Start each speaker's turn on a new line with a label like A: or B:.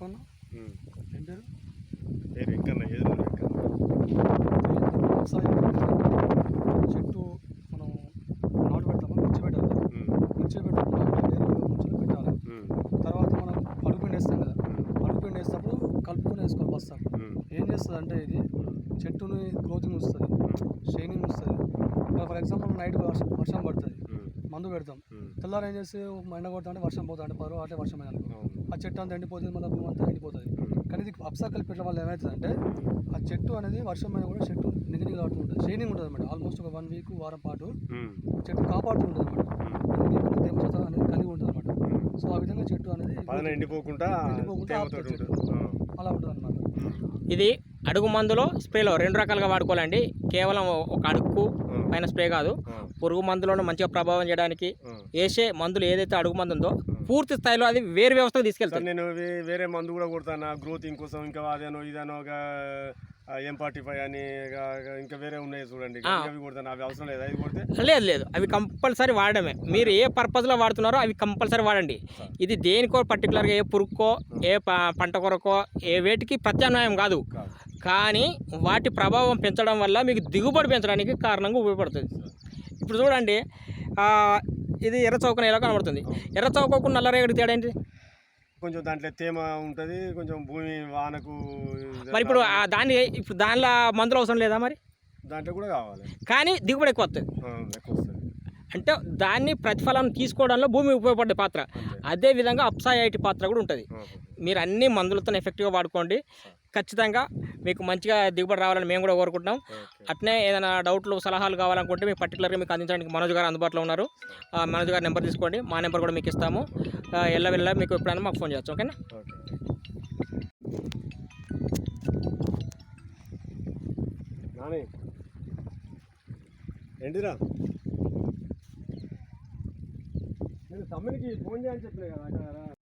A: వెంకన్న
B: ఉమ్.
A: ఏం పేరు
B: వెంకన్న
A: చెట్టు మనం నాటు పెడతాము మిర్చి పెట్టాలి. మిర్చి పెట్టకుండా ముంచులు పెట్టాలి. తర్వాత మనం అడుగుపిండి వేస్తాం కదా. అడుగుపిండి వేసేటప్పుడు కలుపుకొని వేసుకోవాలి బస్తాం
B: ఉమ్.
A: ఏం చేస్తుంది అంటే ఇది చెట్టుని గ్రోతింగ్ వస్తుంది షైనింగ్ వస్తుంది ఫర్ ఎగ్జాంపుల్ నైట్ వర్షం వర్షం పడుతుంది. మందు పెడతాం. తెల్లారు ఏం చేస్తే ఎండ కొడతా అంటే వర్షం పోతా అంటే పరు అంటే వర్షం అయింది అనుకో
B: అవును.
A: ఆ చెట్టు అంతా ఎండిపోతుంది మన భూమి అంతా ఎండిపోతుంది. కానీ ఇది అప్సర్కల్ పెట్టడం వల్ల ఏమవుతుందంటే ఆ చెట్టు అనేది వర్షం అయినా కూడా చెట్టు నిగనిగా ఆడుతూ ఉంటుంది షైనింగ్ ఉంటుంది అనమాట ఆల్మోస్ట్ ఒక వన్ వీక్ వారం పాటు. చెట్టు కాపాడుతూ ఉంటుంది అనమాట అనేది కలిగి ఉంటుంది అనమాట. సో ఆ విధంగా చెట్టు అనేది
B: ఎండిపోకుండా.
A: అలా ఉంటుంది అనమాట
C: ఇది అడుగు మందులో స్ప్రేలో రెండు రకాలుగా వాడుకోవాలండి కేవలం ఒక అడుగు. పైన స్ప్రే కాదు. పురుగు మందులను మంచిగా ప్రభావం చేయడానికి. వేసే మందులు ఏదైతే అడుగు మందు ఉందో పూర్తి స్థాయిలో అది వేరు వ్యవస్థకు
B: సార్
C: తీసుకెళ్తాయి
B: నేను వేరే మందు కూడా కొడతాను? గ్రోతింగ్ కోసం ఇంకా అదేనో ఇదేనో ఎం ఫార్టీ ఫైవ్ అని ఇక- వేరే ఉన్నాయి చూడండి. అవి కొడతాను? అవి అవసరం లేదు? అవి కొడితే?
C: లేదు లేదు. అవి కంపల్సరీ వాడడమే. మీరు ఏ పర్పస్లో వాడుతున్నారో అవి కంపల్సరీ వాడండి. ఇది దేనికో పర్టికులర్గా ఏ పురుగుకో ఏ ప- పంట కొరకో ఏ వేటికి ప్రత్యామ్నాయం కాదు. కానీ వాటి ప్రభావం పెంచడం వల్ల మీకు దిగుబడి పెంచడానికి కారణంగా ఉపయోగపడుతుంది. ఇప్పుడు చూడండి ఇది ఎర్ర చౌక ఎలా కనబడుతుంది? ఎర్ర చౌకకు నల్లరేగడి తేడా ఏంటి?
B: కొంచెం దాంట్లో తేమ ఉంటుంది కొంచెం భూమి వానకు
C: మరి ఇప్పుడు దాన్ని ఇప్పుడు దానిలో మందులు అవసరం లేదా మరి?
B: దాంట్లో కూడా కావాలి.
C: కానీ దిగుబడి ఎక్కువ వస్తుంది.
B: ఆ, ఎక్కువ వస్తుంది.
C: అంటే దాన్ని ప్రతిఫలం తీసుకోవడంలో భూమి ఉపయోగపడే పాత్ర. అదే విధంగా అప్సాయిటీ పాత్ర కూడా ఉంటుంది. మీరు అన్ని మందులతో ఎఫెక్టివ్గా వాడుకోండి. ఖచ్చితంగా మీకు మంచిగా దిగుబడి రావాలని మేము కూడా కోరుకుంటున్నాం. అట్నే ఏదైనా డౌట్లు సలహాలు కావాలనుకుంటే మీకు పర్టికులర్గా మీకు అందించడానికి మనోజ్ గారు అందుబాటులో ఉన్నారు. మనోజ్ గారి నెంబర్ తీసుకోండి. మా నెంబర్ కూడా మీకు ఇస్తాము. ఎల్ల వెళ్ళ మీకు ఎప్పుడైనా మాకు ఫోన్ చేయొచ్చు ఓకేనా?
B: ఏంటిరా? నేను తమ్మునికి ఫోన్ చేయని చెప్పిన కదా